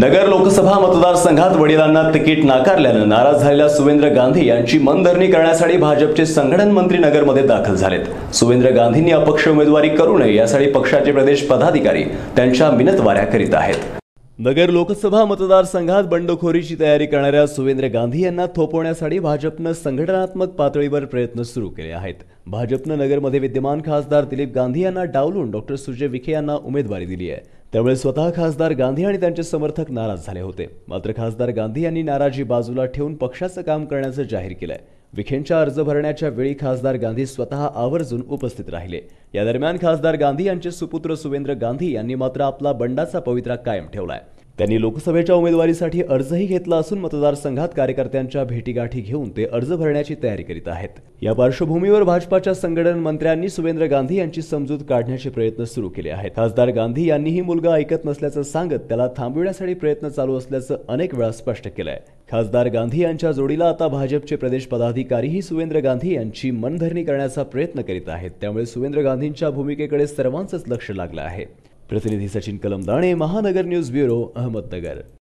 नगर लोकसभा मतदारसंघात वडिलांना तिकीट नाकारल्यानं नाराज झालेल्या सुवेंद्र गांधी यांची मनधरणी करण्यासाठी भाजपचे संघटन मंत्री नगरमध्ये दाखल झालेत. सुवेंद्र गांधींनी अपक्ष उमेदवारी करू नये यासाठी पक्षाचे प्रदेश पदाधिकारी त्यांच्या मिनतवाऱ्या करीत आहेत. नगर लोकसभा मतदारसंघात बंडखोरीची तयारी करणाऱ्या सुवेंद्र गांधी यांना थोपवण्यासाठी भाजपनं संघटनात्मक पातळीवर प्रयत्न सुरू केले आहेत. भाजपनं नगरमध्ये विद्यमान खासदार दिलीप गांधी यांना डावलून डॉक्टर सुजय विखे यांना उमेदवारी दिली आहे. त्यामुळे स्वतः खासदार गांधी आणि त्यांचे समर्थक नाराज झाले होते. मात्र खासदार गांधी यांनी नाराजी बाजूला ठेवून पक्षाचं काम करण्याचं जाहीर केलंय. विखेंच्या अर्ज भरण्याच्या वेळी खासदार गांधी स्वतः आवर्जून उपस्थित राहिले. या दरम्यान खासदार गांधी यांचे सुपुत्र सुवेंद्र गांधी यांनी मात्र आपला बंडाचा पवित्रा कायम ठेवलाय. त्यांनी लोकसभेच्या उमेदवारीसाठी अर्जही घेतला असून मतदारसंघात कार्यकर्त्यांच्या भेटीगाठी घेऊन ते अर्ज भरण्याची तयारी करीत आहेत. या पार्श्वभूमीवर भाजपाच्या संघटन मंत्र्यांनी सुवेंद्र गांधी यांची समजूत काढण्याचे प्रयत्न सुरू केले आहेत. खासदार गांधी यांनीही मुलगा ऐकत नसल्याचं सांगत त्याला थांबविण्यासाठी प्रयत्न चालू असल्याचं अनेक वेळा स्पष्ट केलंय. खासदार गांधी यांच्या जोडीला आता भाजपचे प्रदेश पदाधिकारीही सुवेंद्र गांधी यांची मनधरणी करण्याचा प्रयत्न करीत आहेत. त्यामुळे सुवेंद्र गांधींच्या भूमिकेकडे सर्वांचंच लक्ष लागलं आहे. प्रतिनिधी सचिन कलमदाणे महानगर न्यूज ब्युरो अहमदनगर.